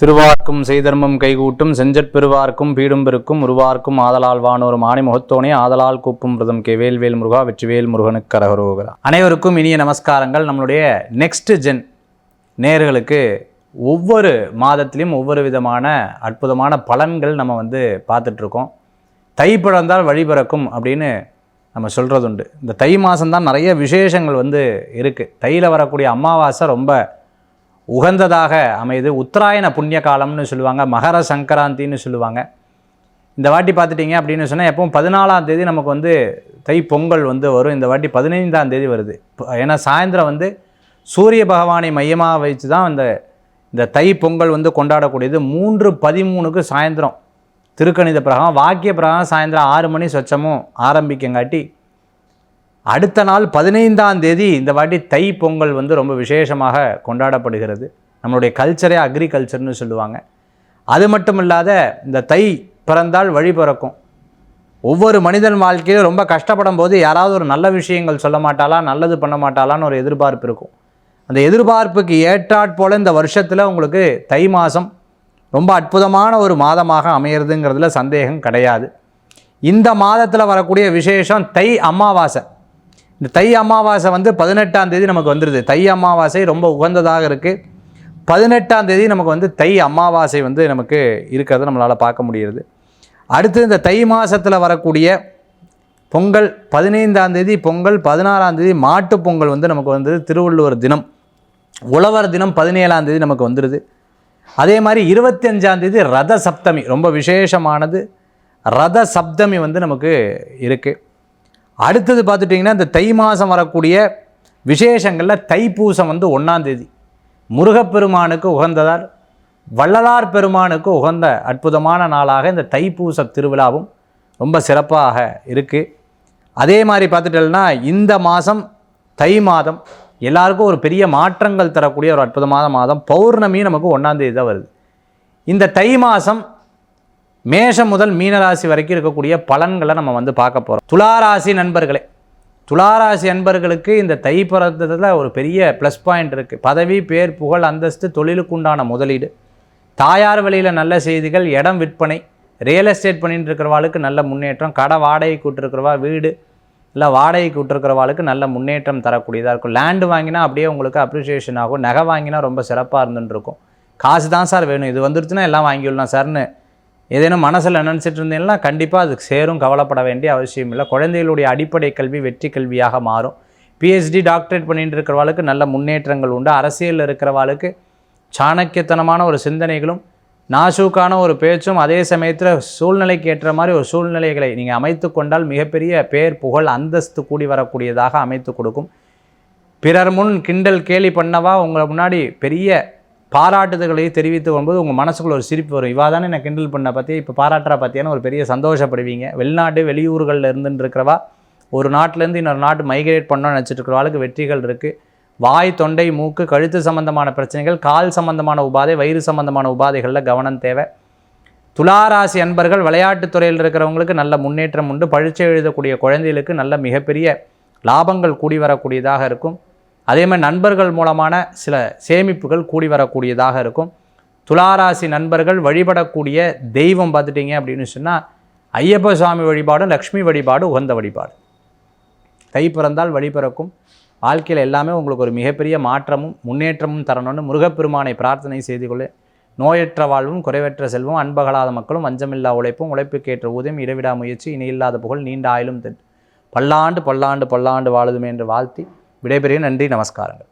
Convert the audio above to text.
திருவார்க்கும் செய்தர்மம் கைகூட்டும் செஞ்சற் பெருவார்க்கும் பீடும் பெருக்கும் உருவார்க்கும் ஆதலால் வானோரும் ஆணை முகத்தோனே ஆதலால் கூப்பும் பிரதம் கே வேல்வேல் முருகா வெற்றிவேல் முருகனுக்கு கரகரோகரா. அனைவருக்கும் இனிய நமஸ்காரங்கள். நம்மளுடைய நெக்ஸ்ட் ஜென் நேர்களுக்கு ஒவ்வொரு மாதத்திலையும் ஒவ்வொரு விதமான அற்புதமான பலன்கள் நம்ம வந்து பார்த்துட்ருக்கோம். தை பிறந்தால் வழி பிறக்கும் அப்படின்னு நம்ம சொல்கிறது உண்டு இந்த தை மாதம்தான் நிறைய விசேஷங்கள் வந்து இருக்குது தையில் வரக்கூடிய அமாவாசை ரொம்ப உகந்ததாக அமையுது. உத்தராயண புண்ணிய காலம்னு சொல்லுவாங்க மகர சங்கராந்தின்னு சொல்லுவாங்க. இந்த வாட்டி பார்த்துட்டிங்க அப்படின்னு சொன்னால் எப்பவும் பதினாலாம் தேதி நமக்கு வந்து தை பொங்கல் வந்து வரும். இந்த வாட்டி பதினைந்தாம் தேதி வருது. ஏன்னா சாயந்தரம் வந்து சூரிய பகவானை மையமாக வச்சு தான் இந்த இந்த தை பொங்கல் வந்து கொண்டாடக்கூடியது. மூன்று பதிமூணுக்கு சாயந்தரம் திருக்கணித பிரகாரம் வாக்கிய பிரகாரம் சாயந்தரம் ஆறு மணி சொச்சமும் ஆரம்பிக்கங்காட்டி அடுத்த நாள் பதினைந்தாம் தேதி இந்த வாட்டி தை பொங்கல் வந்து ரொம்ப விசேஷமாக கொண்டாடப்படுகிறது. நம்மளுடைய கல்ச்சரே அக்ரிகல்ச்சர்னு சொல்லுவாங்க. அது மட்டும் இல்லாத இந்த தை பிறந்தால் வழி பிறக்கும். ஒவ்வொரு மனிதன் வாழ்க்கையிலும் ரொம்ப கஷ்டப்படும் போது யாராவது ஒரு நல்ல விஷயங்கள் சொல்ல மாட்டாளா நல்லது பண்ண மாட்டாளான்னு ஒரு எதிர்பார்ப்பு இருக்கும். அந்த எதிர்பார்ப்புக்கு ஏற்றாற்போல் இந்த வருஷத்தில் உங்களுக்கு தை மாதம் ரொம்ப அற்புதமான ஒரு மாதமாக அமையிறதுங்கிறதுல சந்தேகம் கிடையாது. இந்த மாதத்தில் வரக்கூடிய விசேஷம் தை அமாவாசை. இந்த தை அமாவாசை வந்து பதினெட்டாம் தேதி நமக்கு வந்துடுது தை அமாவாசை ரொம்ப உகந்ததாக இருக்குது பதினெட்டாம் தேதி நமக்கு வந்து தை அமாவாசை வந்து நமக்கு இருக்கிறத நம்மளால் பார்க்க முடியுது அடுத்து இந்த தை மாதத்தில் வரக்கூடிய பொங்கல் பதினைந்தாம் தேதி பொங்கல் பதினாறாம் தேதி மாட்டுப் பொங்கல் வந்து நமக்கு வந்து திருவள்ளுவர் தினம். உழவர் தினம் பதினேழாம் தேதி நமக்கு வந்துடுது அதே மாதிரி இருபத்தஞ்சாம் தேதி ரத சப்தமி ரொம்ப விசேஷமானது. ரத சப்தமி வந்து நமக்கு இருக்குது அடுத்தது பார்த்துட்டிங்கன்னா இந்த தை மாதம் வரக்கூடிய விசேஷங்களில் தைப்பூசம் வந்து ஒன்றாந்தேதி முருகப்பெருமானுக்கு உகந்ததால் வள்ளலார் பெருமானுக்கு உகந்த அற்புதமான நாளாக இந்த தைப்பூச திருவிழாவும் ரொம்ப சிறப்பாக இருக்குது அதே மாதிரி பார்த்துட்டோம்னா இந்த மாதம் தை மாதம் எல்லாருக்கும் ஒரு பெரிய மாற்றங்கள் தரக்கூடிய ஒரு அற்புதமான மாதம் பௌர்ணமி நமக்கு ஒன்றாந்தேதி தான் வருது. இந்த தை மாதம் மேஷம் முதல் மீனராசி வரைக்கும் இருக்கக்கூடிய பலன்களை நம்ம வந்து பார்க்க போகிறோம் துளாராசி நண்பர்களே துளாராசி நண்பர்களுக்கு இந்த தை பிறந்ததில் ஒரு பெரிய ப்ளஸ் பாயிண்ட் இருக்குது பதவி பேர் புகழ் அந்தஸ்து தொழிலுக்குண்டான முதலீடு. தாயார் வழியில் நல்ல செய்திகள் இடம் விற்பனை ரியல் எஸ்டேட் பண்ணிட்டு இருக்கிறவாளுக்கு நல்ல முன்னேற்றம் கடை வாடகைக்கு கூட்டிருக்கிறவா வீடு இல்லை வாடகைக்கு கூட்டிருக்கிறவாளுக்கு நல்ல முன்னேற்றம் தரக்கூடியதாக இருக்கும். லேண்டு வாங்கினா அப்படியே உங்களுக்கு அப்ரிஷியேஷன் ஆகும். நகை வாங்கினா ரொம்ப சிறப்பாக இருந்துட்டு இருக்கும். காசு தான் சார் வேணும். இது வந்துருச்சுன்னா எல்லாம் வாங்கிடலாம் சார்னு ஏதேனும் மனசில் நினச்சிட்டு இருந்தீங்கன்னா கண்டிப்பாக அதுக்கு சேரும் கவலைப்பட வேண்டிய அவசியம் இல்லை. குழந்தைகளுடைய அடிப்படை கல்வி வெற்றி கல்வியாக மாறும். பிஹெச்டி டாக்டரேட் பண்ணிட்டு இருக்கிறவாளுக்கு நல்ல முன்னேற்றங்கள் உண்டு. அரசியலில் இருக்கிறவாளுக்கு சாணக்கியத்தனமான ஒரு சிந்தனைகளும் நாசூக்கான ஒரு பேச்சும் அதே சமயத்தில் சூழ்நிலைக்கு ஏற்ற மாதிரி ஒரு சூழ்நிலைகளை நீங்கள் அமைத்து கொண்டால் மிகப்பெரிய பேர் புகழ் அந்தஸ்து கூடி வரக்கூடியதாக அமைத்து கொடுக்கும். பிறர் முன் கிண்டல் கேலி பண்ணவா உங்களை முன்னாடி பெரிய பாராட்டுதல்களை தெரிவித்து வரும்போது உங்கள் மனசுக்குள்ள ஒரு சிரிப்பு வரும். இவா தானே நான் கிண்டல் பண்ண பற்றி இப்போ பாராட்டுறா பார்த்தியான்னு ஒரு பெரிய சந்தோஷப்படுவீங்க. வெளிநாடு வெளியூர்களில் இருந்துருக்கிறவா இருக்கிறவா ஒரு நாட்டிலேருந்து இன்னொரு நாட்டு மைக்ரேட் பண்ணோன்னு நினச்சிட்டு இருக்கிறவாளுக்கு வெற்றிகள் இருக்குது வாய் தொண்டை மூக்கு கழுத்து சம்பந்தமான பிரச்சனைகள் கால் சம்பந்தமான உபாதை வயிறு சம்பந்தமான உபாதைகளில் கவனம் தேவை. துளாராசி அன்பர்கள் விளையாட்டுத் துறையில் இருக்கிறவங்களுக்கு நல்ல முன்னேற்றம் உண்டு. பழிச்சு எழுதக்கூடிய குழந்தைகளுக்கு நல்ல மிகப்பெரிய லாபங்கள் கூடி வரக்கூடியதாக இருக்கும். அதே மாதிரி நண்பர்கள் மூலமான சில சேமிப்புகள் கூடி வரக்கூடியதாக இருக்கும். துளாராசி நண்பர்கள் வழிபடக்கூடிய தெய்வம் பார்த்துட்டிங்க அப்படின்னு சொன்னால் ஐயப்ப சுவாமி வழிபாடும் லக்ஷ்மி வழிபாடு உகந்த வழிபாடு. தை பிறந்தால் வழிபிறக்கும் வாழ்க்கையில் எல்லாமே உங்களுக்கு ஒரு மிகப்பெரிய மாற்றமும் முன்னேற்றமும் தரணும்னு முருகப்பெருமானை பிரார்த்தனை செய்து கொள்ள. நோயற்ற வாழ்வும் குறைவற்ற செல்வம் அன்பகலாத மக்களும் வஞ்சமில்லா உழைப்பும் உழைப்புக்கேற்ற ஊதியம் இடைவிடா முயற்சி இணையில்லாத புகழ் நீண்ட ஆயிலும் தென். பல்லாண்டு பல்லாண்டு பல்லாண்டு வாழுதுமே என்று வாழ்த்தி விடைபெறுகிறேன். நன்றி நமஸ்காரங்கள்.